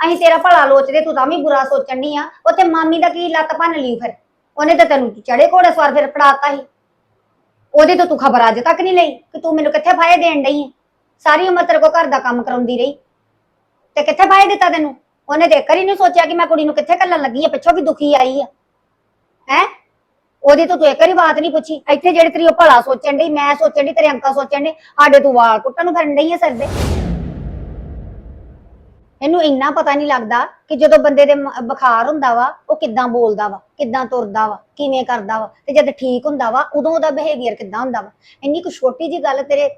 ਅਸੀਂ ਤੇਰਾ ਭਲਾ ਲੋਚਦੇ, ਤੂੰ ਤਾਂ ਵੀ ਬੁਰਾ ਸੋਚਣ ਦੀ ਆ। ਉੱਥੇ ਮਾਮੀ ਦਾ ਕੀ ਲੱਤ ਭੰਨ ਲਈ ਫਿਰ? ਉਹਨੇ ਤਾਂ ਤੈਨੂੰ ਚੜੇ ਘੋੜੇ ਸਵਾਰ ਫਿਰ ਫੜਾਤਾ ਸੀ। ਉਹਦੀ ਤਾਂ ਤੂੰ ਖਬਰ ਅੱਜ ਤੱਕ ਨਹੀਂ ਲਈ ਕਿ ਤੂੰ ਮੈਨੂੰ ਕਿੱਥੇ ਫਾਇਦੇ ਦੇਣ ਡਈ ਹੈ ਸਾਰੀ ਉਮਰ ਤੇਰੇ ਕੋ ਘਰ ਦਾ ਕੰਮ ਕਰਾਉਂਦੀ ਰਹੀ। ਤੇ ਕਿੱਥੇ ਫਾਇਦੇ ਦਿੱਤਾ ਤੈਨੂੰ? ਉਹਨੇ ਤੇ ਇੱਕ ਵਾਰੀ ਨਹੀਂ ਸੋਚਿਆ ਕਿ ਮੈਂ ਕੁੜੀ ਨੂੰ ਕਿੱਥੇ ਕੱਲਣ ਲੱਗੀ ਆ, ਪਿੱਛੋਂ ਵੀ ਦੁਖੀ ਆਈ ਆ। ਹੈ? ਉਹਦੇ ਤਾਂ ਤੂੰ ਇੱਕ ਵਾਰੀ ਬਾਤ ਨਹੀਂ ਪੁੱਛੀ। ਇੱਥੇ ਜਿਹੜੇ ਤੇਰੀ ਉਹ ਭਲਾ ਸੋਚਣ ਡਈ, ਮੈਂ ਸੋਚਣ ਡਈ, ਤੇਰੇ ਅੰਕਾ ਸੋਚਣ ਡਈ ਸਾਡੇ ਤੂੰ ਵਾਲ ਕੁੱਟਣ ਨੂੰ ਫਿਰਨ ਡਈ ਆ ਸਿਰ ਦੇ। ਇਹਨੂੰ ਇੰਨਾ ਪਤਾ ਨਹੀਂ ਲੱਗਦਾ ਕਿ ਜਦੋਂ ਬੰਦੇ ਦੇ ਮ- ਬੁਖਾਰ ਹੁੰਦਾ ਵਾ, ਉਹ ਕਿੱਦਾਂ ਬੋਲਦਾ ਵਾ, ਕਿੱਦਾਂ ਤੁਰਦਾ ਵਾ, ਕਿਵੇਂ ਕਰਦਾ ਵਾ, ਤੇ ਜਦ ਠੀਕ ਹੁੰਦਾ ਵਾ, ਉਦੋਂ ਉਹਦਾ ਬਿਹੇਵੀਅਰ ਕਿੱਦਾਂ ਹੁੰਦਾ ਵਾ। ਇੰਨੀ ਕੁ ਛੋਟੀ ਜੀ ਗੱਲ ਤੇਰੇ,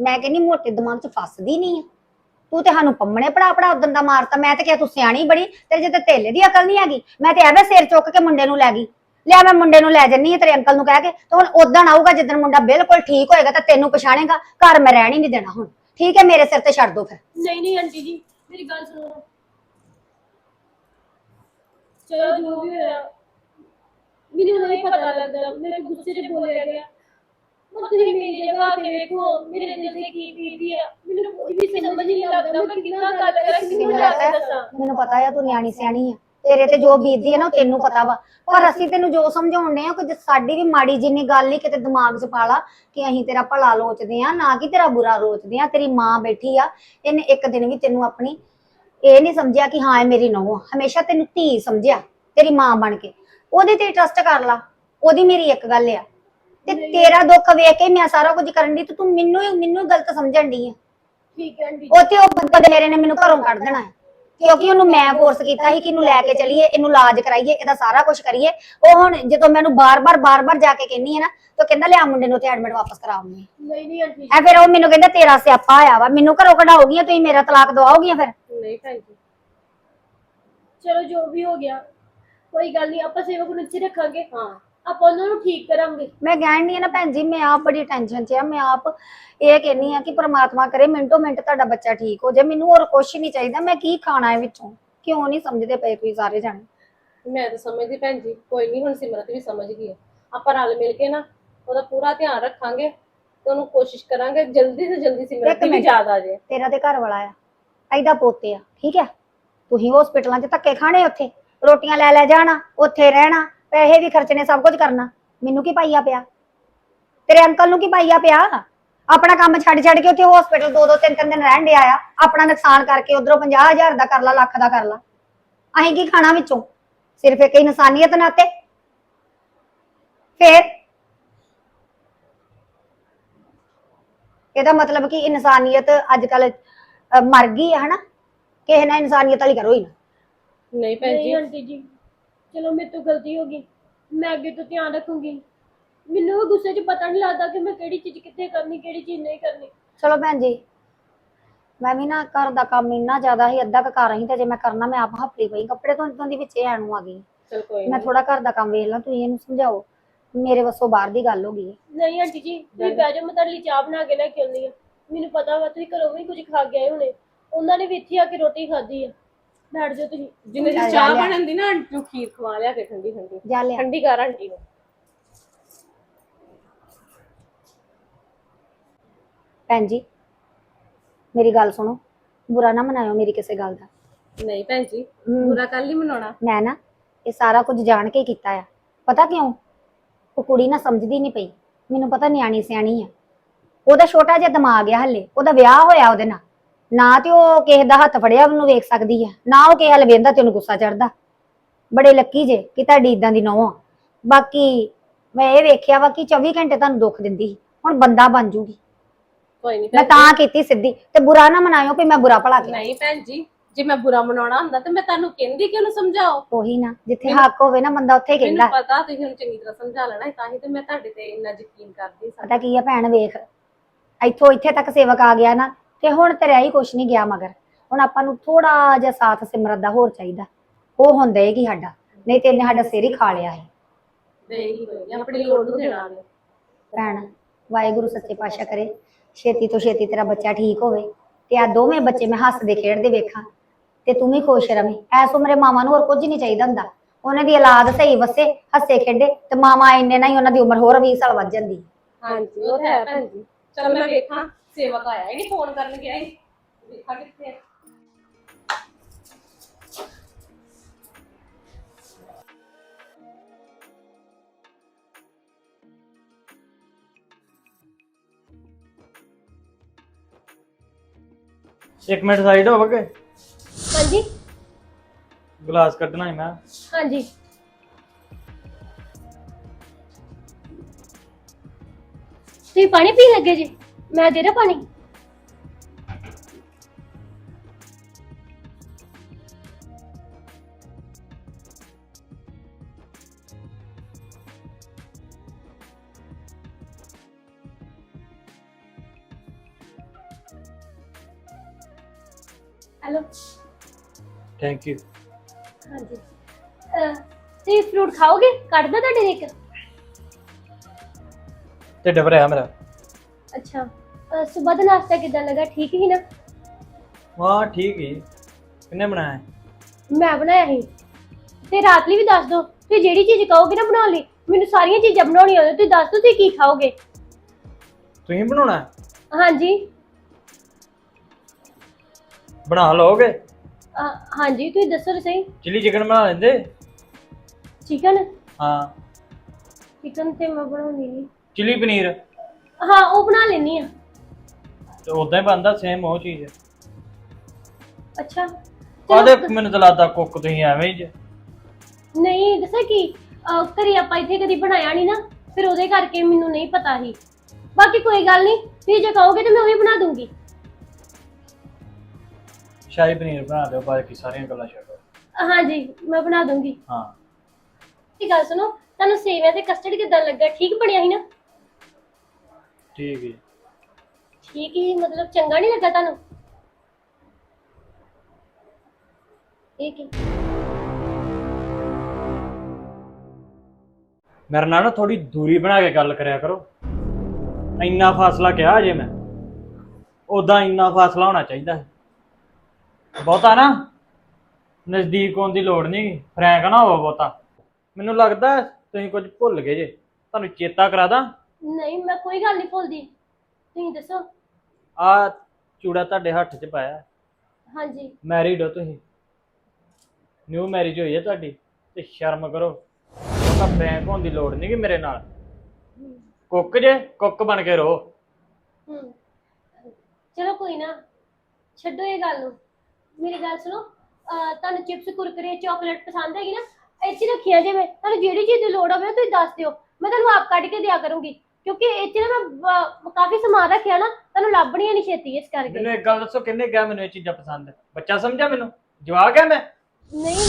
ਮੈਂ ਕਹਿੰਨੀ ਮੋਟੇ ਦਿਮਾਗ 'ਚ ਫਸਦੀ ਨਹੀਂ ਆ। ਤੂੰ ਤੇ ਸਾਨੂੰ ਪੰਮਣੇ ਪੜਾ ਪੜਾ ਉਦੋਂ ਦਾ ਮਾਰਤਾ, ਮੈਂ ਤੇ ਕਿਹਾ ਤੂੰ ਸਿਆਣੀ ਬੜੀ, ਤੇਰੇ ਜੇ ਤੇ ਧੇਲੇ ਦੀ ਅਕਲ ਨਹੀਂ ਹੈਗੀ, ਮੈਂ ਤੇ ਐਵੇਂ ਸਿਰ ਚੁੱਕ ਕੇ ਮੁੰਡੇ ਨੂੰ ਲੈ ਗਈ। ਲਿਆ ਮੈਂ ਮੁੰਡੇ ਨੂੰ ਲੈ ਜੰਨੀ ਆ ਤੇਰੇ ਅੰਕਲ ਨੂੰ ਕਹਿ ਕੇ, ਤੇ ਹੁਣ ਉਦੋਂ ਆਊਗਾ, ਜਿੱਦਣ ਮੁੰਡਾ ਬਿਲਕੁਲ ਠੀਕ ਹੋਏਗਾ, ਤਾਂ ਤੈਨੂੰ ਪਛਾਣੇਗਾ, ਘਰ ਮੈਂ ਰਹਿਣ ਹੀ ਨਹੀਂ ਦੇਣਾ ਹੁਣ। ਠੀਕ ਹੈ, ਮੇਰੇ ਸਿਰ ਤੇ ਛੱਡ ਦੋ ਫਿਰ। ਨਹੀਂ ਨਹੀਂ, ਆਂਟੀ ਜੀ ਮੇਰੀ ਗੱਲ ਸੁਣੋ। ਚਲੋ ਜੋ ਵੀ ਹੋਇਆ ਮੈਨੂੰ ਨਹੀਂ ਪਤਾ ਲੱਗਦਾ ਮੇਰੇ ਗੁੱਸੇ 'ਚ ਬੋਲਿਆ ਗਿਆ। ਮੈਂ ਤੁਸੀਂ ਮੇਰੀ ਜਗ੍ਹਾ ਤੇ ਵੇਖੋ ਮੇਰੇ ਦਿਲ ਤੇ ਕੀ ਬੀਤੀ ਆ। ਮੈਨੂੰ ਕੋਈ ਵੀ ਸਮਝ ਨਹੀਂ ਲੱਗਦਾ ਮੈਂ ਕਿੰਨਾ ਗੱਲ ਕਰਾਂ ਕਿੰਨੀ ਦੱਸਾਂ। ਮੈਨੂੰ ਪਤਾ ਆ ਤੂੰ ਨਿਆਣੀ ਸਿਆਣੀ ਆ। ਤੇਰੇ ਤੇ ਜੋ ਬੀਤਦੀ ਹੈ ਨਾ ਉਹ ਤੈਨੂੰ ਪਤਾ ਵਾ। ਪਰ ਅਸੀਂ ਤੈਨੂੰ ਜੋ ਸਮਝਾਉਂਦੇ ਆ ਕਿ ਸਾਡੀ ਵੀ ਮਾੜੀ ਜਿੰਨੀ ਗੱਲ ਹੀ ਕਿਤੇ ਦਿਮਾਗ 'ਚ ਪਾ ਲਾ ਕਿ ਅਸੀਂ ਤੇਰਾ ਭਲਾ ਲੋਚਦੇ ਆ ਨਾ ਕਿ ਤੇਰਾ ਬੁਰਾ ਲੋਚਦੇ ਆ ਤੇਰੀ ਮਾਂ ਬੈਠੀ ਆ ਇਹਨੇ ਇੱਕ ਦਿਨ ਵੀ ਤੈਨੂੰ ਆਪਣੀ ਇਹ ਨਹੀਂ ਸਮਝਿਆ ਕਿ ਹਾਂ ਇਹ ਮੇਰੀ ਨੂੰਹ ਆ। ਹਮੇਸ਼ਾ ਤੈਨੂੰ ਧੀ ਸਮਝਿਆ ਤੇਰੀ ਮਾਂ ਬਣ ਕੇ। ਉਹਦੇ ਤੇ ਟਰਸਟ ਕਰ ਲਾ ਉਹਦੀ ਮੇਰੀ ਇੱਕ ਗੱਲ ਆ। ਤੇ ਤੇਰਾ ਦੁੱਖ ਵੇਖ ਕੇ ਮੈਂ ਸਾਰਾ ਕੁਝ ਕਰਨ ਦੀ ਤੇ ਤੂੰ ਮੈਨੂੰ ਹੀ ਮੈਨੂੰ ਗਲਤ ਸਮਝਣ ਦੀ ਆ। ਠੀਕ ਹੈ ਆਂਟੀ ਜੀ। ਉੱਥੇ ਉਹ ਬੰਦੇ ਮੇਰੇ ਨੇ ਮੈਨੂੰ ਘਰੋਂ ਕੱਢ ਦੇਣਾ ਹੈ। ਕਿਉਂਕਿ ਉਹਨੂੰ ਮੈਂ ਫੋਰਸ ਕੀਤਾ ਸੀ ਕਿ ਇਹਨੂੰ ਲੈ ਕੇ ਚਲੀਏ ਇਹਨੂੰ ਇਲਾਜ ਕਰਾਈਏ ਇਹਦਾ ਸਾਰਾ ਕੁਝ ਕਰੀਏ। ਉਹ ਹੁਣ ਜਦੋਂ ਮੈਨੂੰ ਬਾਰ-ਬਾਰ ਬਾਰ-ਬਾਰ ਜਾ ਕੇ ਕਹਿੰਨੀ ਹੈ ਨਾ ਤਾਂ ਕਹਿੰਦਾ ਲਿਆ ਮੁੰਡੇ ਨੂੰ ਤੇ ਐਡਮਿਟ ਵਾਪਸ ਕਰਾਉਂਗੀ। ਨਹੀਂ ਨਹੀਂ ਆਂਟੀ। ਐ ਫਿਰ ਉਹ ਮੈਨੂੰ ਕਹਿੰਦਾ ਤੇਰਾ ਸਿਆਪਾ ਆਇਆ ਵਾ ਮੈਨੂੰ ਘਰੋਂ ਕਢਾਓਗੀਆਂ ਤੁਸੀਂ ਮੇਰਾ ਤਲਾਕ ਦਵਾਓਗੀਆਂ ਫਿਰ? ਨਹੀਂ ਭੈਣ ਜੀ। ਚਲੋ ਜੋ ਵੀ ਹੋ ਗਿਆ ਕੋਈ ਗੱਲ ਨਹੀਂ ਆਪਾਂ ਸੇਵਕ ਨੂੰ ਇੱਥੇ ਰੱਖਾਂਗੇ। ਹਾਂ। ਆਪਾਂ ਉਹਨਾਂ ਨੂੰ ਠੀਕ ਕਰਾਂਗੇ। ਮੈਂ ਕਹਿਣ ਨਹੀਂ ਨਾ ਭੈਣ ਜੀ ਮੈਂ ਆਪ ਬੜੀ ਟੈਨਸ਼ਨ 'ਚ ਆ ਮੈਂ ਆਪ ਇਹ ਕਹਿੰਨੀ ਆ ਕਿ ਪ੍ਰਮਾਤਮਾ ਕਰੇ ਮਿੰਟੋ ਮਿੰਟ ਤੁਹਾਡਾ ਬੱਚਾ ਠੀਕ ਹੋ ਜਾਏ ਮੈਨੂੰ ਹੋਰ ਕੁਝ ਨਹੀਂ ਚਾਹੀਦਾ ਮੈਂ ਕੀ ਖਾਣਾ ਹੈ ਵਿੱਚੋਂ? ਕਿਉਂ ਨਹੀਂ ਸਮਝਦੇ ਪਏ ਤੁਸੀਂ ਸਾਰੇ ਜਾਣੇ? ਮੈਂ ਤਾਂ ਸਮਝਦੀ ਭੈਣ ਜੀ ਕੋਈ ਨਹੀਂ ਹੁਣ ਸਿਮਰਤ ਵੀ ਸਮਝ ਗਈ ਹੈ ਆਪਾਂ ਰਲ ਮਿਲ ਕੇ ਨਾ ਉਹਦਾ ਪੂਰਾ ਧਿਆਨ ਰੱਖਾਂਗੇ ਤੇ ਉਹਨੂੰ ਕੋਸ਼ਿਸ਼ ਕਰਾਂਗੇ ਜਲਦੀ ਤੋਂ ਜਲਦੀ ਸਿਮਰਤ ਇੱਕ ਵੀ ਮਿੰਟ। ਯਾਦ ਆ ਜਾਏ। ਤੇਰਾ ਤੇ ਘਰ ਵਾਲਾ ਆ ਐਦਾ ਪੋਤੇ ਆ ਠੀਕ ਹੈ ਤੁਸੀਂ ਹਸਪੀਟਲਾਂ 'ਚ ਧੱਕੇ ਖਾਣੇ ਉੱਥੇ? ਰੋਟੀਆਂ ਲੈ ਲੈ ਜਾਣਾ ਉੱਥੇ ਰਹਿਣਾ ਪੈਸੇ ਵੀ ਖਰਚਣੇ ਸਭ ਕੁਝ ਕਰਨਾ। ਮੈਨੂੰ ਕੀ ਪਾਈਆ ਪਿਆ? ਤੇਰੇ ਅੰਕਲ ਨੂੰ ਕੀ ਪਾਈਆ ਪਿਆ? ਆਪਣਾ ਕੰਮ ਛੱਡ ਛੱਡ ਕੇ ਉੱਥੇ ਹਸਪੀਟਲ ਦੋ ਦੋ ਤਿੰਨ ਤਿੰਨ ਦਿਨ ਰਹਿਣ ਡਿਆ ਆ। ਆਪਣਾ ਨੁਕਸਾਨ ਕਰਕੇ ਉਧਰੋਂ 50000 ਦਾ ਕਰ ਲਾ ਲੱਖ ਦਾ ਕਰ ਲਾ। ਅਸੀਂ ਕੀ ਖਾਣਾ ਵਿੱਚੋਂ? ਸਿਰਫ ਇੱਕ ਇਨਸਾਨੀਅਤ ਨਾਤੇ। ਫੇਰ? ਇਹਦਾ ਮਤਲਬ ਕਿ ਇਨਸਾਨੀਅਤ ਅੱਜ ਕੱਲ ਮਰ ਗਈ ਹੈ ਹਨਾ? ਕਿਸੇ ਨਾਲ ਇਨਸਾਨੀਅਤ ਵਾਲੀ ਕਰੋ ਹੀ ਨਾ। ਨਹੀਂ ਭੈਣ ਨਹੀਂ ਜੀ ਆਂਟੀ ਜੀ। ਚਲੋ ਮੇਰੇ ਤੋਂ ਗਲਤੀ ਹੋ ਗਈ ਮੈਂ ਅੱਗੇ ਤੋਂ ਧਿਆਨ ਰੱਖੂੰਗੀ। ਮੈਨੂੰ ਵੀ ਗੁੱਸੇ 'ਚ ਪਤਾ ਨਹੀਂ ਲੱਗਦਾ ਕਿ ਮੈਂ ਕਿਹੜੀ ਚੀਜ਼ ਕਿੱਥੇ ਕਰਨੀ ਕਿਹੜੀ ਚੀਜ਼ ਨਹੀਂ ਕਰਨੀ। ਚਲੋ ਭੈਣ ਜੀ ਮੈਂ ਵੀ ਨਾ ਘਰ ਦਾ ਕੰਮ ਇੰਨਾ ਜ਼ਿਆਦਾ ਹੀ ਅੱਧਾ ਕੁ ਕਰ ਰਹੀ ਤੇ ਜੇ ਮੈਂ ਕਰਨਾ ਮੈਂ ਆਪ ਹਫਲੀ ਪਈ ਕੱਪੜੇ ਧੋਣ ਧੋਣ ਦੀ ਵਿੱਚ ਇਹ ਆਣੂ ਆ ਗਈ। ਚਲ ਕੋਈ ਮੈਂ ਨਹੀਂ ਥੋੜਾ ਘਰ ਦਾ ਕੰਮ ਵੇਖ ਲਾਂ ਤੁਸੀਂ ਇਹਨੂੰ ਸਮਝਾਓ ਮੇਰੇ ਵੱਸੋਂ ਬਾਹਰ ਦੀ ਗੱਲ ਹੋ ਗਈ ਹੈ। ਨਹੀਂ ਆਂਟੀ ਜੀ ਤੁਸੀਂ ਬਹਿ ਜਾਓ ਮੈਂ ਤੁਹਾਡੇ ਲਈ ਚਾਹ ਬਣਾ ਕੇ ਲੈ ਕੇ ਆਉਂਦੀ ਆ ਮੈਨੂੰ ਪਤਾ ਵਾ ਤੁਸੀਂ ਘਰੋਂ ਵੀ ਕੁਝ ਖਾ ਕੇ ਆਏ ਹੋਣੇ ਉਹਨਾਂ ਨੇ ਵੀ ਇੱਥੇ ਆ ਕੇ ਰੋਟੀ ਖਾਧੀ ਆ। ਬੈਠ ਜਾਓ ਤੁਸੀਂ। ਜਿੰਨੇ ਚਿਰ ਚਾਹ। ਬਣਨ ਦੀ ਨਾ ਆਂਟੀ ਨੂੰ ਖੀਰ ਖਵਾ ਲਿਆ ਕੇ ਠੰਡੀ ਠੰਡੀ। ਜਾ ਲਿਆ। ਠੰਡੀ ਕਰ ਆਂਟੀ ਨੂੰ। ਭੈਣ ਜੀ ਮੇਰੀ ਗੱਲ ਸੁਣੋ। ਬੁਰਾ ਨਾ ਮਨਾਇਓ ਮੇਰੀ ਕਿਸੇ ਗੱਲ ਦਾ। ਨਹੀਂ ਭੈਣ ਜੀ ਬੁਰਾ ਕੱਲ ਹੀ ਮਨਾਉਣਾ। ਮੈਂ ਨਾ ਇਹ ਸਾਰਾ ਕੁਝ ਜਾਣ ਕੇ ਕੀਤਾ ਆ। ਪਤਾ ਕਿਉਂ? ਉਹ ਕੁੜੀ ਨਾ ਸਮਝਦੀ ਨਹੀਂ ਪਈ। ਮੈਨੂੰ ਪਤਾ ਨਿਆਣੀ ਸਿਆਣੀ ਆ। ਉਹਦਾ ਛੋਟਾ ਜਿਹਾ ਦਿਮਾਗ ਆ ਹੱਲੇ। ਉਹਦਾ ਵਿਆਹ ਹੋਇਆ ਉਹਦੇ ਨਾਲ। ਨਾ ਤੇ ਉਹ ਕਿਸੇ ਦਾ ਹੱਥ ਫੜਿਆ ਉਹਨੂੰ ਵੇਖ ਸਕਦੀ ਆ। ਨਾ ਉਹ ਕਿਸੇ ਹਲ ਵੇਂਦਾ ਤੇ ਉਹਨੂੰ ਗੁੱਸਾ ਚੜਦਾ ਬੜੇ ਲੱਕੀ ਜੇ ਕਿ ਤੁਹਾਡੀ ਇਦਾਂ ਦੀ ਨੌਂ ਆ। ਬਾਕੀ ਮੈਂ ਇਹ ਵੇਖਿਆ ਵਾ ਕਿ 24 ਘੰਟੇ ਤੁਹਾਨੂੰ ਦੁੱਖ ਦਿੰਦੀ ਸੀ। ਹੁਣ ਬੰਦਾ ਬਣ ਜੂਗੀ। ਕੋਈ ਨਹੀਂ ਮੈਂ ਤਾਂ ਕੀਤੀ ਸਿੱਧੀ। ਤੇ ਬੁਰਾ ਨਾ ਮਨਾਇਓ ਕਿ ਮੈਂ ਬੁਰਾ ਭਲਾ ਕੀਤਾ। ਨਹੀਂ ਭੈਣ ਜੀ ਜੇ ਮੈਂ ਬੁਰਾ ਮਨਾਉਣਾ ਹੁੰਦਾ ਤੇ ਮੈਂ ਤੁਹਾਨੂੰ ਕਹਿੰਦੀ ਕਿ ਉਹਨੂੰ ਸਮਝਾਓ? ਉਹੀ ਨਾ ਜਿੱਥੇ ਹੱਕ ਹੋਵੇ ਨਾ ਬੰਦਾ ਉੱਥੇ ਕਹਿੰਦਾ। ਮੈਨੂੰ ਪਤਾ ਤੁਸੀਂ ਹੁਣ ਚੰਗੀ ਤਰ੍ਹਾਂ ਸਮਝਾ ਲੈਣਾ ਤਾਂ ਹੀ ਤੇ ਮੈਂ ਤੁਹਾਡੇ ਤੇ ਇੰਨਾ ਯਕੀਨ ਕਰਦੀ ਸਾਂ। ਪਤਾ ਕੀ ਆ ਭੈਣ ਵੇਖ ਇੱਥੋਂ ਇੱਥੇ ਤੱਕ ਸੇਵਕ ਆ ਗਿਆ ਨਾ ਤੇ ਹੁਣ ਤੇਰਾ ਹੀ ਕੁਛ ਨਹੀਂ ਗਿਆ ਮਗਰ। ਹੁਣ ਆਪਾਂ ਨੂੰ ਥੋੜਾ ਜਿਹਾ ਸਾਥ ਸਿਮਰਤ ਦਾ ਹੋਰ ਚਾਹੀਦਾ। ਉਹ ਹੁੰਦਾ ਏ ਕਿ ਸਾਡਾ ਨਹੀਂ ਤੇ ਇਹਨੇ ਸਾਡਾ ਸਿਰ ਹੀ ਖਾ ਲਿਆ ਹੈ ਦੇ ਹੀ ਕੋਈ ਨੀ, ਆਪਣੀ ਲੋੜ ਨੂੰ ਦੇਣਾ ਉਹਨੇ। ਭੈਣ ਵਾਹਿਗੁਰੂ ਸੱਚੇ ਪਾਤਸ਼ਾਹ ਕਰੇ। ਛੇਤੀ ਤੋਂ ਛੇਤੀ ਤੇਰਾ ਬੱਚਾ ਠੀਕ ਹੋਵੇ। ਤੇ ਆ ਦੋਵੇਂ ਬੱਚੇ ਮੈਂ ਹੱਸਦੇ ਖੇਡਦੇ ਵੇਖਾਂ। ਤੇ ਤੂੰ ਵੀ ਖੁਸ਼ ਰਵੇਂ। ਐਸ ਉਮਰੇ ਮਾਵਾਂ ਨੂੰ ਹੋਰ ਕੁਝ ਨਹੀਂ ਚਾਹੀਦਾ ਹੁੰਦਾ। ਉਹਨਾਂ ਦੀ ਔਲਾਦ ਸਹੀ ਵਸੇ ਹੱਸੇ ਖੇਡੇ ਤੇ ਮਾਵਾਂ ਇੰਨੇ ਨਾਲ ਹੀ ਉਹਨਾਂ ਦੀ ਉਮਰ ਹੋਰ 20 ਸਾਲ ਵੱਧ ਜਾਂਦੀ। ਹਾਂਜੀ ਉਹ ਤਾਂ ਹੈ ਭੈਣ ਜੀ। ਚਲ ਮੈਂ ਵੇਖਾਂ। ਸੇਵਕ ਆਇਆ ਹੀ ਨਹੀਂ ਫੋਨ ਕਰਨ ਗਿਆ ਹੀ ਵੇਖਾ ਕਿੱਥੇ ਆ। ਇੱਕ ਮਿੰਟ ਸਾਈਡ ਹੋ ਬਗੇ ਹਾਂਜੀ। ਗਲਾਸ ਕੱਢਣਾ ਹੈ ਮੈਂ। ਹਾਂਜੀ। ਤੁਸੀਂ ਪਾਣੀ ਪੀ ਲੱਗੇ ਜੀ? ਮੈਂ ਦੇ ਰਾਂ ਪਾਣੀ ਹੈਲੋ ਥੈਂਕ ਯੂ ਹਾਂਜੀ ਅਹ, ਤੁਸੀਂ ਫਰੂਟ ਖਾਓਗੇ ਕੱਢ ਦੋ ਤੁਹਾਡੇ ਲਈ ਇੱਕ ਢਿੱਡ ਭਰਿਆ ਮੇਰਾ ਅੱਛਾ ਦਾ ਨਾਸ਼ਤਾ ਕਿਦਾਂ ਲੱਗਾ? ਠੀਕ ਹੀ ਨਾ? ਹਾਂ ਠੀਕ ਹੀ। ਕਿੰਨੇ ਬਣਾਇਆ? ਮੈਂ ਬਣਾਇਆ ਸੀ। ਤੇ ਰਾਤ ਲਈ ਵੀ ਦੱਸ ਦੋ। ਤੁਸੀਂ ਜਿਹੜੀ ਚੀਜ਼ ਕਹੋਗੇ ਨਾ ਬਣਾਉਣ ਲਈ ਮੈਨੂੰ ਸਾਰੀਆਂ ਚੀਜ਼ਾਂ ਬਣਾਉਣੀਆਂ ਆਉਂਦੀਆਂ ਤੁਸੀਂ ਦੱਸ ਦੋ ਤੁਸੀਂ ਕੀ ਖਾਓਗੇ। ਤੁਸੀਂ ਬਣਾਉਣਾ? ਹੈ? ਹਾਂਜੀ। ਬਣਾ ਲਓਗੇ? ਹਾਂਜੀ ਤੁਸੀਂ ਦੱਸੋ ਤਾਂ ਸਹੀ। ਚਿਲੀ ਚਿਕਨ ਬਣਾ ਲੈਂਦੇ? ਚਿਕਨ? ਹਾਂ। ਚਿਕਨ ਤੇ ਮੈਂ ਬਣਾਉਣੀ ਨਹੀਂ ਚਿਲੀ ਪਨੀਰ? ਹਾਂ ਉਹ ਬਣਾ ਲੈਣੀ ਆ ਤੇ ਉਦਾਂ ਹੀ ਬਣਦਾ ਸੇਮ ਉਹ ਚੀਜ਼। ਅੱਛਾ। ਚਲੋ, ਮੈਨੂੰ ਤਾਂ ਲੱਗਦਾ ਕੁੱਕ ਤੁਸੀਂ ਐਵੇਂ ਹੀ ਜੇ। ਨਹੀਂ ਦੱਸਾਂ ਕੀ? ਅਹ, ਘਰੇ ਆਪਾਂ ਇੱਥੇ ਕਦੀ ਬਣਾਇਆ ਨਹੀਂ ਨਾ ਫਿਰ ਉਹਦੇ ਕਰਕੇ ਮੈਨੂੰ ਨਹੀਂ ਪਤਾ ਸੀ। ਬਾਕੀ ਕੋਈ ਗੱਲ ਨਹੀਂ ਤੁਸੀਂ ਜੇ ਕਹੋਗੇ ਤਾਂ ਮੈਂ ਉਹੀ ਬਣਾ ਦੂੰਗੀ। ਸ਼ਾਹੀ ਪਨੀਰ ਬਣਾ ਦਿਓ ਬਾਕੀ ਸਾਰੀਆਂ ਗੱਲਾਂ ਛੱਡੋ ਹਾਂਜੀ ਮੈਂ ਬਣਾ ਦੂੰਗੀ। ਹਾਂ। ਇਹ ਗੱਲ ਸੁਣੋ ਤੁਹਾਨੂੰ ਸੇਵੀਆਂ ਤੇ ਕਸਟਰਡ ਕਿਦਾਂ ਲੱਗਾ? ਠੀਕ ਬਣਿਆ ਸੀ ਨਾ? ਠੀਕ ਹੈ ਠੀਕ ਹੀ ਮਤਲਬ ਚੰਗਾ ਨਹੀਂ ਲੱਗਾ ਤੁਹਾਨੂੰ? ਇਹ ਕੀ? ਮੇਰੇ ਨਾਲ ਨਾ ਥੋੜੀ ਦੂਰੀ ਬਣਾ ਕੇ ਗੱਲ ਕਰਿਆ ਕਰੋ। ਇੰਨਾ ਫਾਸਲਾ ਕਿਹਾ ਜੇ ਮੈਂ। ਉਦਾਂ ਇੰਨਾ ਫਾਸਲਾ ਹੋਣਾ ਚਾਹੀਦਾ ਹੈ। ਬਹੁਤਾ ਨਾ ਨਜ਼ਦੀਕ ਹੋਣ ਦੀ ਲੋੜ ਨਹੀਂ ਫਰੈਂਕ ਨਾ ਹੋਵੋ ਬਹੁਤਾ। ਮੈਨੂੰ ਲੱਗਦਾ ਤੁਸੀਂ ਕੁਝ ਭੁੱਲ ਗਏ ਜੇ। ਤੁਹਾਨੂੰ ਚੇਤਾ ਕਰਾ ਦਾਂ। ਨਹੀਂ ਮੈਂ ਕੋਈ ਗੱਲ ਨਹੀਂ ਭੁੱਲਦੀ। ਤੁਸੀਂ ਦੱਸੋ ਆ ਚੂੜਾ ਤੁਹਾਡੇ ਹੱਥ 'ਚ ਪਾਇਆ। ਹਾਂਜੀ। ਮੈਰਿਡ ਹੋ ਤੁਸੀਂ। ਨਿਊ ਮੈਰਿਜ ਹੋਈ ਹੈ ਤੁਹਾਡੀ ਤੇ ਸ਼ਰਮ ਕਰੋ। ਤਾਂ ਫਰੈਂਕ ਹੋਣ ਦੀ ਲੋੜ ਨਹੀਂ ਕਿ ਮੇਰੇ ਨਾਲ। ਕੁੱਕ ਜੇ ਕੁੱਕ ਬਣ ਕੇ ਰਹੋ। ਚਲੋ ਕੋਈ ਨਾ ਛੱਡੋ ਇਹ ਗੱਲ ਨੂੰ। ਮੇਰੀ ਗੱਲ ਸੁਣੋ ਅਹ, ਤੁਹਾਨੂੰ ਚਿਪਸ ਕੁਰਕਰੇ ਚਾਕਲੇਟ ਪਸੰਦ ਹੈਗੀ ਨਾ ਇੱਥੇ ਰੱਖੀਆਂ ਜੇ ਮੈਂ ਤੁਹਾਨੂੰ ਜਿਹੜੀ ਚੀਜ਼ ਦੀ ਲੋੜ ਹੋਵੇ ਨਾ ਤੁਸੀਂ ਦੱਸ ਦਿਓ। ਮੈਂ ਤੁਹਾਨੂੰ ਆਪ ਕੱਢ ਕੇ ਦਿਆ ਕਰੂੰਗੀ ਕਿਉਂਕਿ ਇੱਥੇ ਨਾ ਮੈਂ ਕਾਫੀ ਸਮਾਨ ਰੱਖਿਆ ਨਾ ਤੁਹਾਨੂੰ ਲੱਭਣੀਆਂ ਨਹੀਂ ਛੇਤੀ ਇਸ ਕਰਕੇ। ਮੈਨੂੰ ਇੱਕ ਗੱਲ ਦੱਸੋ ਕਿੰਨੇ ਕਿਹਾ ਮੈਨੂੰ ਇਹ ਚੀਜ਼ਾਂ ਪਸੰਦ ਬੱਚਾ ਸਮਝਿਆ ਮੈਨੂੰ? ਜਵਾਕ ਹੈ ਮੈਂ? ਨਹੀਂ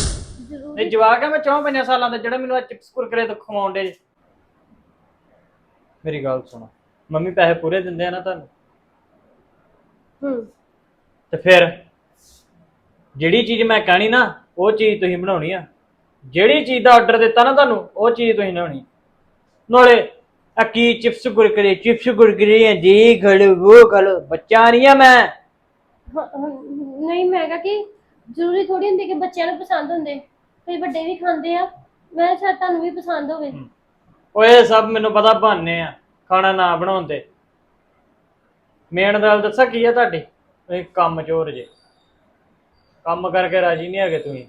ਜ਼ਰੂਰ ਨਹੀਂ ਜਵਾਕ ਹੈ ਮੈਂ ਚੌਂ ਪੰਜਾਂ ਸਾਲਾਂ ਦਾ ਜਿਹੜਾ ਮੈਨੂੰ ਆ ਚਿਪਸ ਕੁਰਕਰੇ ਤੋਂ ਖਵਾਉਂਦੇ ਜੇ। ਮੇਰੀ ਗੱਲ ਸੁਣੋ ਮੰਮੀ ਪੈਸੇ ਪੂਰੇ ਦਿੰਦੇ ਆ ਨਾ ਤੁਹਾਨੂੰ? ਹੂੰ। ਤੇ ਫਿਰ ਜਿਹੜੀ ਚੀਜ਼ ਮੈਂ ਕਹਿਣੀ ਨਾ ਉਹ ਚੀਜ਼ ਤੁਸੀਂ ਬਣਾਉਣੀ ਆ। ਜਿਹੜੀ ਚੀਜ਼ ਦਾ ਆਰਡਰ ਦਿੱਤਾ ਨਾ ਤੁਹਾਨੂੰ ਉਹ ਚੀਜ਼ ਤੁਸੀਂ ਬਣਾਉਣੀ ਨਾਲੇ ਆ ਕੀ ਚਿਪਸ ਕੁਰਕਰੇ ਚਿਪਸ ਕੁਰਕਰੇ ਆ ਜੀ ਖੜੋ ਉਹ ਖੜੋ ਬੱਚਾ ਨਹੀਂ ਆ ਮੈਂ। ਹਾਂ, ਹਾਂ, ਨਹੀਂ ਮੈਂ ਕਿਹਾ ਕਿ ਜ਼ਰੂਰੀ ਥੋੜੀ ਹੁੰਦੀ ਕਿ ਬੱਚਿਆਂ ਨੂੰ ਪਸੰਦ ਹੁੰਦੇ। ਕਈ ਵੱਡੇ ਵੀ ਖਾਂਦੇ ਆ ਮੈਂ ਸ਼ਾਇਦ ਤੁਹਾਨੂੰ ਵੀ ਪਸੰਦ ਹੋਵੇ। ਓਏ ਸਭ ਮੈਨੂੰ ਪਤਾ ਬਹਾਨੇ ਆ ਖਾਣਾ ਨਾ ਬਣਾਉਂਦੇ ਮੇਨ ਗੱਲ ਦੱਸਾਂ ਕੀ ਆ ਤੁਹਾਡੀ? ਤੁਸੀਂ ਕੰਮ ਚੋਰ ਜੇ। ਕੰਮ ਕਰਕੇ ਰਾਜੀ ਨਹੀਂ ਹੈਗੇ ਤੁਸੀਂ।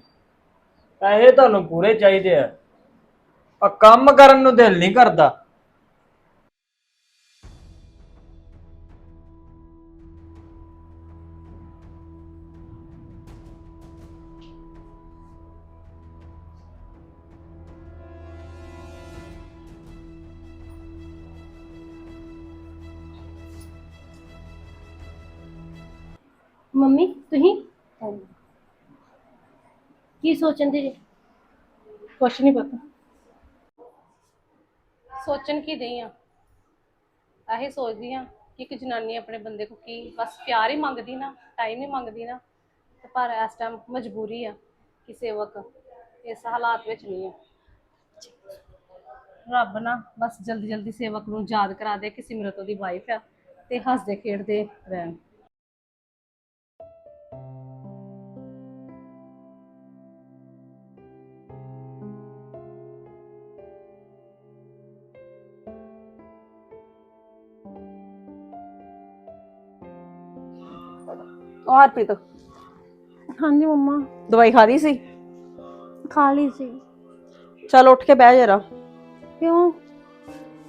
ਪੈਸੇ ਤੁਹਾਨੂੰ ਪੂਰੇ ਚਾਹੀਦੇ ਆ। ਆ ਕੰਮ ਕਰਨ ਨੂੰ ਦਿਲ ਨਹੀਂ ਕਰਦਾ। ਮੰਮੀ? ਤੁਸੀਂ? ਕੀ ਸੋਚਣ ਦੇ ਜੀ? ਕੁਛ ਨਹੀਂ ਪਤਾ। ਸੋਚਣ ਕੀ ਨਹੀਂ ਆ? ਆਹੀ ਸੋਚਦੀ ਆ ਕਿ ਇੱਕ ਜਨਾਨੀ ਆਪਣੇ ਬੰਦੇ ਕੋ ਕੀ ਬਸ ਪਿਆਰ ਹੀ ਮੰਗਦੀ ਨਾ ਟਾਈਮ ਹੀ ਮੰਗਦੀ ਨਾ ਤੇ ਪਰ ਇਸ ਟਾਈਮ ਮਜਬੂਰੀ ਆ ਕਿ ਸੇਵਕ ਇਸ ਹਾਲਾਤ ਵਿੱਚ ਨਹੀਂ ਆ। ਰੱਬ ਨਾ ਬਸ ਜਲਦੀ ਜਲਦੀ ਸੇਵਕ ਨੂੰ ਯਾਦ ਕਰਾ ਦੇ ਕਿ ਸਿਮਰਤ ਉਹਦੀ ਵਾਈਫ ਆ ਤੇ ਹੱਸਦੇ ਖੇਡਦੇ ਰਹਿਣ। ਉਹ ਹਰਪ੍ਰੀਤ। ਹਾਂਜੀ ਮੰਮਾ। ਦਵਾਈ ਖਾ ਲਈ ਸੀ? ਖਾ ਲਈ ਸੀ। ਚੱਲ ਉੱਠ ਕੇ ਬਹਿ ਜਰਾ। ਕਿਉਂ?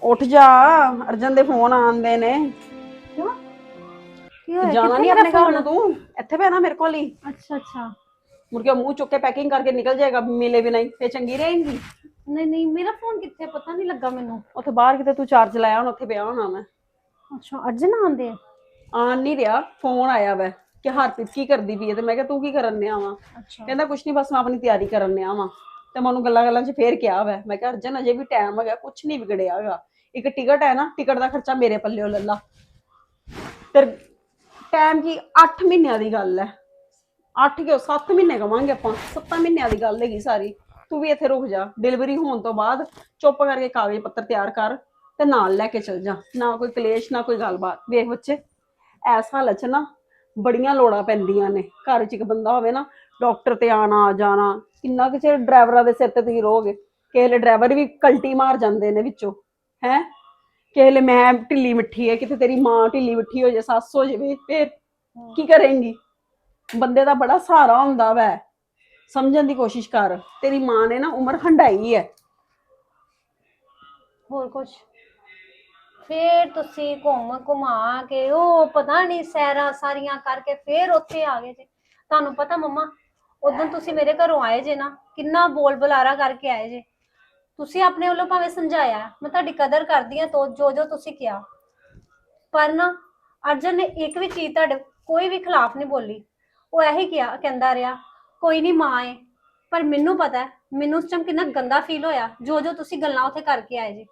ਉੱਠ ਜਾ ਅਰਜਨ ਦੇ ਫੋਨ ਆਉਂਦੇ ਨੇ। ਕੀ ਹੋਇਆ? ਜਾਣਾ ਨਹੀਂ ਆਪਣੇ ਘਰ ਨੂੰ ਤੂੰ? ਇੱਥੇ ਬਹਿਣਾ ਮੇਰੇ ਕੋਲ ਹੀ। ਅੱਛਾ ਅੱਛਾ। ਮੁੜ ਕੇ ਮੂੰਹ ਚੁੱਕ ਕੇ ਪੈਕਿੰਗ ਕਰਕੇ ਨਿਕਲ ਜਾਏਗਾ ਮਿਲੇ ਵੀ ਨਹੀਂ। ਫੇ ਚੰਗੀ ਰਹੇਂਗੀ? ਨਹੀਂ ਨਹੀਂ ਮੇਰਾ ਫੋਨ ਕਿੱਥੇ ਪਤਾ ਨਹੀਂ ਲੱਗਾ ਮੈਨੂੰ। ਉੱਥੇ ਬਾਹਰ ਕਿਤੇ ਤੂੰ ਚਾਰਜ ਲਾਇਆ ਹੁਣ ਉੱਥੇ ਪਿਆ ਹੋਣਾ ਮੈਂ। ਅੱਛਾ ਅਰਜਨ ਆਂਦੇ ਆ? ਆਣ ਨਹੀਂ ਰਿਹਾ ਫੋਨ ਆਇਆ ਵੈ। ਕਿ ਹਰਪ੍ਰੀਤ ਕੀ ਕਰਦੀ ਪਈ ਹੈ ਤੇ ਮੈਂ ਕਿਹਾ ਤੂੰ ਕੀ ਕਰਨ ਨਿਆ ਵਾ? ਅੱਛਾ। ਕਹਿੰਦਾ ਕੁਛ ਨਹੀਂ ਬਸ ਮੈਂ ਆਪਣੀ ਤਿਆਰੀ ਕਰਨ ਨਿਆ ਵਾ। ਤੇ ਮੈਂ ਉਹਨੂੰ ਗੱਲਾਂ ਗੱਲਾਂ 'ਚ ਫੇਰ ਕਿਹਾ ਵੈ ਮੈਂ ਕਿਹਾ ਅਰਜਨ ਅਜੇ ਵੀ ਟਾਈਮ ਹੈਗਾ ਕੁਛ ਨਹੀਂ ਵਿਗੜਿਆ ਹੈਗਾ। ਇੱਕ ਟਿਕਟ ਹੈ ਨਾ ਟਿਕਟ ਦਾ ਖਰਚਾ ਮੇਰੇ ਪੱਲਿਓ ਲੱਲਾ। ਤੇ ਟਾਈਮ ਕੀ 8 ਮਹੀਨਿਆਂ ਦੀ ਗੱਲ ਹੈ। 8 ਕਿਉਂ? 7 ਮਹੀਨੇ ਕਵਾਂਗੇ ਆਪਾਂ। 7 ਮਹੀਨਿਆਂ ਦੀ ਗੱਲ ਹੈਗੀ ਸਾਰੀ। ਤੂੰ ਵੀ ਇੱਥੇ ਰੁਕ ਜਾ। ਡਿਲੀਵਰੀ ਹੋਣ ਤੋਂ ਬਾਅਦ ਚੁੱਪ ਕਰਕੇ ਕਾਗਜ਼ ਪੱਤਰ ਤਿਆਰ ਕਰ ਤੇ ਨਾਲ ਲੈ ਕੇ ਚਲ ਜਾ। ਨਾ ਕੋਈ ਕਲੇਸ਼ ਨਾ ਕੋਈ ਗੱਲਬਾਤ। ਵੇਖ ਬੱਚੇ ਐਸ ਹਾਲਤ 'ਚ ਨਾ ਬੜੀਆਂ ਲੋੜਾਂ ਪੈਂਦੀਆਂ ਨੇ। ਘਰ 'ਚ ਇੱਕ ਬੰਦਾ ਹੋਵੇ ਨਾ ਡਾਕਟਰ ਤੇ ਆਣਾ, ਜਾਣਾ, ਕਿੰਨਾ ਕੁ ਚਿਰ ਡਰਾਈਵਰਾਂ ਦੇ ਸਿਰ ਤੇ ਤੁਸੀਂ ਰਹੋਗੇ? ਕਿਸੇ ਡਰਾਈਵਰ ਵੀ ਕਲਟੀ ਮਾਰ ਜਾਂਦੇ ਨੇ ਵਿੱਚੋਂ, ਹੈ? ਕਿਸੇ ਮੈਂ ਢਿੱਲੀ ਮਿੱਠੀ ਹੈ ਕਿਤੇ ਤੇਰੀ ਮਾਂ ਢਿੱਲੀ ਮਿੱਠੀ ਹੋ ਜਾਏ ਸੱਸ ਹੋ ਜਾਵੇ, ਫੇਰ ਕੀ ਕਰੇਂਗੀ? ਬੰਦੇ ਦਾ ਬੜਾ ਸਹਾਰਾ ਹੁੰਦਾ ਵੈ। ਸਮਝਣ ਦੀ ਕੋਸ਼ਿਸ਼ ਕਰ। ਤੇਰੀ ਮਾਂ ਨੇ ਨਾ ਉਮਰ ਹੰਡਾਈ ਹੈ ਹੋਰ ਕੁਝ ਫੇਰ ਤੁਸੀਂ ਘੁੰਮ ਘੁਮਾ ਕੇ, ਉਹ ਪਤਾ ਨਹੀਂ ਸੈਰਾਂ ਸਾਰੀਆਂ ਕਰਕੇ ਫੇਰ ਉੱਥੇ ਆ ਗਏ ਜੇ। ਤੁਹਾਨੂੰ ਪਤਾ ਮੰਮਾ ਉਦੋਂ ਤੁਸੀਂ ਮੇਰੇ ਘਰੋਂ ਆਏ ਜੇ ਨਾ, ਕਿੰਨਾ ਬੋਲ ਬੁਲਾਰਾ ਕਰਕੇ ਆਏ ਜੇ। ਤੁਸੀਂ ਆਪਣੇ ਵੱਲੋਂ ਭਾਵੇਂ ਸਮਝਾਇਆ, ਮੈਂ ਤੁਹਾਡੀ ਕਦਰ ਕਰਦੀ ਆ ਤੋ ਜੋ ਜੋ ਤੁਸੀਂ ਕਿਹਾ। ਪਰ ਨਾ, ਅਰਜਨ ਨੇ ਇੱਕ ਵੀ ਚੀਜ਼ ਤੁਹਾਡੇ, ਕੋਈ ਵੀ ਖਿਲਾਫ ਨਹੀਂ ਬੋਲੀ। ਉਹ ਇਹੀ ਕਿਹਾ, ਕਹਿੰਦਾ ਰਿਹਾ, ਕੋਈ ਨਹੀਂ ਮਾਂ ਏ, ਪਰ ਮੈਨੂੰ ਪਤਾ ਹੈ, ਮੈਨੂੰ ਉਸ ਟਾਈਮ ਕਿੰਨਾ ਗੰਦਾ ਫੀਲ ਹੋਇਆ, ਜੋ ਜੋ ਤੁਸੀਂ ਗੱਲਾਂ ਉੱਥੇ ਕਰਕੇ ਆਏ ਜੇ।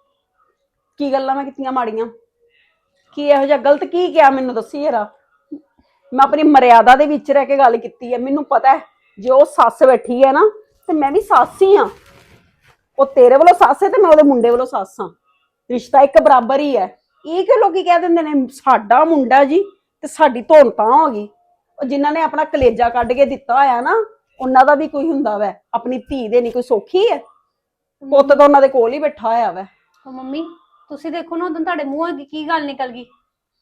ਕੀ ਗੱਲਾਂ ਮੈਂ ਕੀਤੀਆਂ ਮਾੜੀਆਂ? ਕੀ ਇਹੋ ਜਿਹਾ ਗਲਤ ਕੀ ਕਿਹਾ ਮੈਨੂੰ ਦੱਸੀ ਯਾਰਾ ਮੈਂ ਆਪਣੀ ਮਰਿਆਦਾ ਦੇ ਵਿੱਚ ਰਹਿ ਕੇ ਗੱਲ ਕੀਤੀ ਹੈ। ਮੈਨੂੰ ਪਤਾ ਹੈ, ਜੇ ਉਹ ਸੱਸ ਬੈਠੀ ਹੈ ਨਾ, ਤੇ ਮੈਂ ਵੀ ਸੱਸ ਹੀ ਆ ਉਹ ਤੇਰੇ ਵੱਲੋਂ ਸੱਸ ਹੈ ਤੇ ਮੈਂ ਉਹਦੇ ਮੁੰਡੇ ਵੱਲੋਂ ਸੱਸ ਹਾਂ। ਰਿਸ਼ਤਾ ਇੱਕ ਬਰਾਬਰ ਹੀ ਹੈ। ਇਹ ਕਿ ਲੋਕੀ ਕਹਿ ਦਿੰਦੇ ਨੇ, ਸਾਡਾ ਮੁੰਡਾ ਜੀ ਤੇ ਸਾਡੀ ਧੌਣ ਤਾਂ ਹੋ ਗਈ। ਉਹ ਜਿਨ੍ਹਾਂ ਨੇ ਆਪਣਾ ਕਲੇਜਾ ਕੱਢ ਕੇ ਦਿੱਤਾ ਹੋਇਆ ਨਾ, ਉਹਨਾਂ ਦਾ ਵੀ ਕੋਈ ਹੁੰਦਾ ਵੈ। ਆਪਣੀ ਧੀ ਦੇ ਨਹੀਂ ਕੋਈ ਸੌਖੀ ਹੈ। ਪੁੱਤ ਤਾਂ ਉਹਨਾਂ ਦੇ ਕੋਲ ਹੀ ਬੈਠਾ ਹੋਇਆ ਵੈ। ਮੰਮੀ ਤੁਸੀਂ ਦੇਖੋ ਨਾ ਉਦੋਂ ਤੁਹਾਡੇ ਮੂੰਹੋਂ ਕੀ- ਕੀ ਗੱਲ ਨਿਕਲ ਗਈ।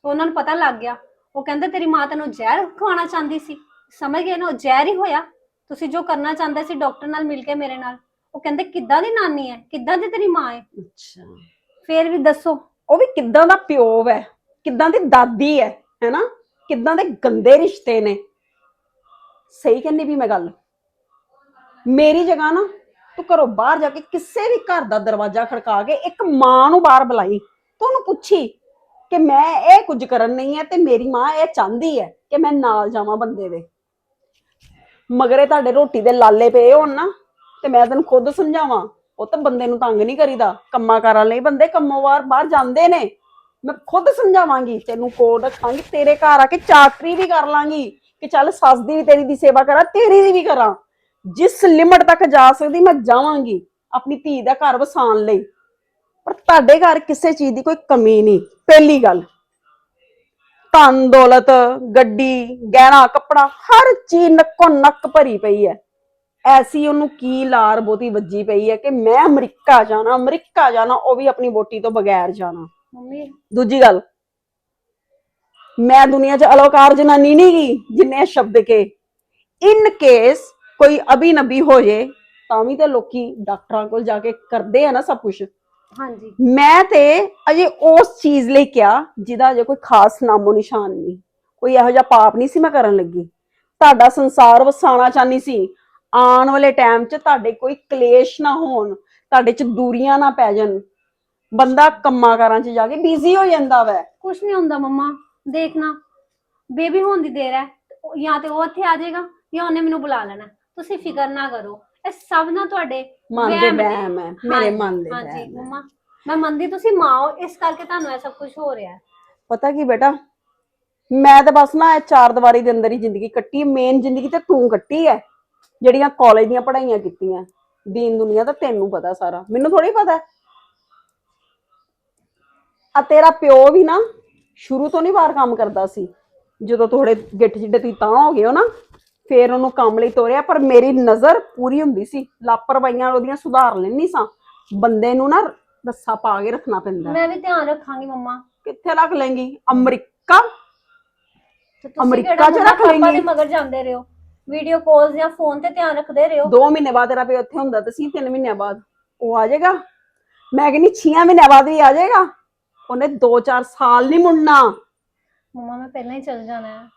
ਉਹਨਾਂ ਨੂੰ ਪਤਾ ਲੱਗ ਗਿਆ। ਉਹ ਕਹਿੰਦੇ ਤੇਰੀ ਮਾਂ ਤੈਨੂੰ ਜ਼ਹਿਰ ਖਵਾਉਣਾ ਚਾਹੁੰਦੀ ਸੀ। ਸਮਝ ਗਏ ਨਾ ਉਹ ਜ਼ਹਿਰ ਹੀ ਹੋਇਆ। ਤੁਸੀਂ ਜੋ ਕਰਨਾ ਚਾਹੁੰਦੇ ਸੀ ਡਾਕਟਰ ਨਾਲ ਮਿਲ ਕੇ ਮੇਰੇ ਨਾਲ। ਉਹ ਕਹਿੰਦੇ ਕਿੱਦਾਂ ਦੀ ਨਾਨੀ ਹੈ? ਕਿੱਦਾਂ ਦੀ ਤੇਰੀ ਮਾਂ ਹੈ? ਅੱਛਾ। ਫੇਰ ਵੀ ਦੱਸੋ। ਉਹ ਵੀ ਕਿੱਦਾਂ ਦਾ ਪਿਓ ਹੈ ਕਿੱਦਾਂ ਦੀ ਦਾਦੀ ਹੈ? ਹੈਨਾ? ਕਿੱਦਾਂ ਦੇ ਗੰਦੇ ਰਿਸ਼ਤੇ ਨੇ? ਸਹੀ ਕਹਿੰਦੀ ਵੀ ਮੈਂ ਗੱਲ। ਮੇਰੀ ਜਗ੍ਹਾ ਨਾ ਤੂੰ ਘਰੋਂ ਬਾਹਰ ਜਾ ਕੇ ਕਿਸੇ ਵੀ ਘਰ ਦਾ ਦਰਵਾਜ਼ਾ ਖੜਕਾ ਕੇ ਇੱਕ ਮਾਂ ਨੂੰ ਬਾਹਰ ਬੁਲਾਈ, ਤੂੰ ਉਹਨੂੰ ਪੁੱਛੀ ਕਿ ਮੈਂ ਇਹ ਕੁਝ ਕਰਨ ਨਹੀਂ ਹੈ ਤੇ ਮੇਰੀ ਮਾਂ ਇਹ ਚਾਹੁੰਦੀ ਹੈ ਕਿ ਮੈਂ ਨਾਲ ਜਾਵਾਂ ਬੰਦੇ ਦੇ। ਮਗਰੇ ਤੁਹਾਡੇ ਰੋਟੀ ਦੇ ਲਾਲੇ ਪਏ ਹੋਣ ਨਾ, ਤੇ ਮੈਂ ਤੈਨੂੰ ਖੁਦ ਸਮਝਾਵਾਂ, ਉਹ ਤਾਂ ਬੰਦੇ ਨੂੰ ਤੰਗ ਨਹੀਂ ਕਰੀਦਾ, ਕੰਮਾਂ ਕਾਰਾਂ ਲਈ ਬੰਦੇ ਕੰਮੋਂ ਬਾਹਰ ਬਾਹਰ ਜਾਂਦੇ ਨੇ। ਮੈਂ ਖੁਦ ਸਮਝਾਵਾਂਗੀ, ਤੈਨੂੰ ਕੋਲ ਰੱਖਾਂਗੀ, ਤੇਰੇ ਘਰ ਆ ਕੇ ਚਾਕਰੀ ਵੀ ਕਰ ਲਾਂਗੀ, ਕਿ ਚੱਲ ਸੱਸ ਦੀ ਵੀ ਤੇਰੀ ਦੀ ਸੇਵਾ ਕਰਾਂ, ਤੇਰੀ ਦੀ ਵੀ ਕਰਾਂ। ਜਿਸ ਲਿਮਟ ਤੱਕ ਜਾ ਸਕਦੀ ਮੈਂ ਜਾਵਾਂਗੀ ਆਪਣੀ ਧੀ ਦਾ ਘਰ ਵਸਾਉਣ ਲਈ। ਪਰ ਤੁਹਾਡੇ ਘਰ ਕਿਸੇ ਚੀਜ਼ ਦੀ ਕੋਈ ਕਮੀ ਨਹੀਂ। ਪਹਿਲੀ ਗੱਲ ਧਨ ਦੌਲਤ ਗੱਡੀ ਗਹਿਣਾ ਕੱਪੜਾ ਹਰ ਚੀਜ਼ ਨੱਕੋ ਨੱਕ ਭਰੀ ਪਈ ਹੈ। ਐਸੀ ਉਹਨੂੰ ਕੀ ਲਾਰ ਬੋਤੀ ਵੱਜੀ ਪਈ ਹੈ ਕਿ ਮੈਂ ਅਮਰੀਕਾ ਜਾਣਾ ਅਮਰੀਕਾ ਜਾਣਾ ਉਹ ਵੀ ਆਪਣੀ ਵੋਟੀ ਤੋਂ ਬਗੈਰ ਜਾਣਾ। ਮੰਮੀ। ਦੂਜੀ ਗੱਲ ਮੈਂ ਦੁਨੀਆ 'ਚ ਅਲੋਕਾਰ ਜਨਾਨੀ ਨਹੀਂ ਗਈ ਜਿੰਨੇ ਸ਼ਬਦ ਕੇ। ਇਨ ਕੇਸ ਕੋਈ ਅਭੀ ਨਬੀ ਹੋ ਜੇ ਤਾਂ ਵੀ ਤੇ ਲੋਕੀ ਡਾਕਟਰਾਂ ਕੋਲ ਜਾ ਕੇ ਕਰਦੇ ਆ ਨਾ ਸਭ ਕੁਝ ਹਾਂਜੀ। ਮੈਂ ਤੇ ਅਜੇ ਉਸ ਚੀਜ਼ ਲਈ ਕਿਹਾ ਜਿਹਦਾ ਅਜੇ ਕੋਈ ਖਾਸ ਨਾਮੋ ਨਿਸ਼ਾਨ ਨਹੀਂ। ਕੋਈ ਇਹੋ ਜਿਹਾ ਪਾਪ ਨਹੀਂ ਸੀ ਮੈਂ ਕਰਨ ਲੱਗੀ। ਤੁਹਾਡਾ ਸੰਸਾਰ ਵਸਾਉਣਾ ਚਾਹਨੀ ਸੀ। ਆਉਣ ਵਾਲੇ ਟਾਈਮ 'ਚ ਤੁਹਾਡੇ ਕੋਈ ਕਲੇਸ਼ ਨਾ ਹੋਣ ਤੁਹਾਡੇ 'ਚ ਦੂਰੀਆਂ ਨਾ ਪੈ ਜਾਣ। ਬੰਦਾ ਕੰਮਾਂ ਕਾਰਾਂ 'ਚ ਜਾ ਕੇ ਬਿਜ਼ੀ ਹੋ ਜਾਂਦਾ ਵੈ। ਕੁਛ ਨਹੀਂ ਹੁੰਦਾ ਮੰਮਾ ਦੇਖਣਾ। ਬੇਬੀ ਹੋਣ ਦੀ ਦੇਰ ਹੈ ਜਾਂ ਤੇ ਉਹ ਇੱਥੇ ਆ ਜਾਏਗਾ ਜਾਂ ਉਹਨੇ ਮੈਨੂੰ ਬੁਲਾ ਲੈਣਾ। ਤੁਸੀਂ ਫਿਕਰ ਨਾ ਕਰੋ। ਇਹ ਸਭ ਨਾ ਤੁਹਾਡੇ ਮਨ ਦੇ ਵਹਿਮ ਨੇ। ਵਹਿਮ ਹੈ ਮੇਰੇ ਹਾਂਜੀ, ਮਨ ਦੇ ਹਾਂਜੀ ਵਹਿਮ ਹੈ। ਮੰਮਾ ਮੈਂ ਮੰਨਦੀ ਤੁਸੀਂ ਮਾਂ ਹੋ ਇਸ ਕਰਕੇ ਤੁਹਾਨੂੰ ਇਹ ਸਭ ਕੁਝ ਹੋ ਰਿਹਾ ਹੈ। ਪਤਾ ਕੀ ਬੇਟਾ? ਮੈਂ ਤਾਂ ਬਸ ਨਾ ਇਹ ਚਾਰ ਦੀਵਾਰੀ ਦੇ ਅੰਦਰ ਹੀ ਜ਼ਿੰਦਗੀ ਕੱਟੀ ਮੇਨ ਜ਼ਿੰਦਗੀ ਤੇ ਤੂੰ ਕੱਟੀ ਹੈ ਜਿਹੜੀਆਂ ਕਾਲਜ ਦੀਆਂ ਪੜ੍ਹਾਈਆਂ ਕੀਤੀਆਂ। ਦੀਨ ਦੁਨੀਆ ਤਾਂ ਤੈਨੂੰ ਪਤਾ ਸਾਰਾ। ਮੈਨੂੰ ਥੋੜੀ ਪਤਾ। ਆ ਤੇਰਾ ਪਿਓ ਵੀ ਨਾ ਸ਼ੁਰੂ ਤੋਂ ਨਹੀਂ ਬਾਹਰ ਕੰਮ ਕਰਦਾ ਸੀ। ਜਦੋਂ ਥੋੜੇ ਗਿੱਠ ਜਿੱਡੇ ਤੁਸੀਂ ਤਾਂ ਹੋ ਗਏ ਹੋ ਨਾ ਫੇਰ ਉਹਨੂੰ ਕੰਮ ਲਈ ਤੋਰਿਆ ਪਰ ਮੇਰੀ ਨਜ਼ਰ ਪੂਰੀ ਹੁੰਦੀ ਸੀ। ਲਾਪਰਵਾਹੀਆਂ ਉਹਦੀਆਂ ਸੁਧਾਰ ਲੈਣੀ ਸਾਂ। ਬੰਦੇ ਨੂੰ ਨਾ ਰੱਸਾ ਪਾ ਕੇ ਰੱਖਣਾ ਪੈਂਦਾ। ਮੈਂ ਵੀ ਧਿਆਨ ਰੱਖਾਂਗੀ ਮੰਮਾ। ਕਿੱਥੇ ਰੱਖ ਲੇਂਗੀ? ਅਮਰੀਕਾ? ਤੇ ਤੁਸੀਂ ਅਮਰੀਕਾ ਕਿਹੜਾ ਚ ਰੱਖ ਪਾਪਾ ਲੈਂਗੀ। ਦੇ ਮਗਰ ਜਾਂਦੇ ਰਹੋ। ਵੀਡੀਓ ਕਾਲਸ ਜਾਂ ਫੋਨ ਤੇ ਧਿਆਨ ਰੱਖਦੇ ਰਹੋ। 2 ਮਹੀਨੇ ਬਾਅਦ ਤੇਰਾ ਪਿਓ ਇੱਥੇ ਹੁੰਦਾ ਤੇ ਸੀ 3 ਮਹੀਨਿਆਂ ਬਾਅਦ। ਉਹ ਆ ਜਾਏਗਾ? ਮੈਂ ਕਹਿੰਦੀ 6 ਮਹੀਨਿਆਂ ਬਾਅਦ ਵੀ ਆ ਜਾਏਗਾ? ਉਹਨੇ 2-4 ਸਾਲ ਨਹੀਂ ਮੁੜਨਾ। ਮੰਮਾ ਮੈਂ ਪਹਿਲਾਂ ਹੀ ਚਲ ਜਾਣਾ। ਹੈ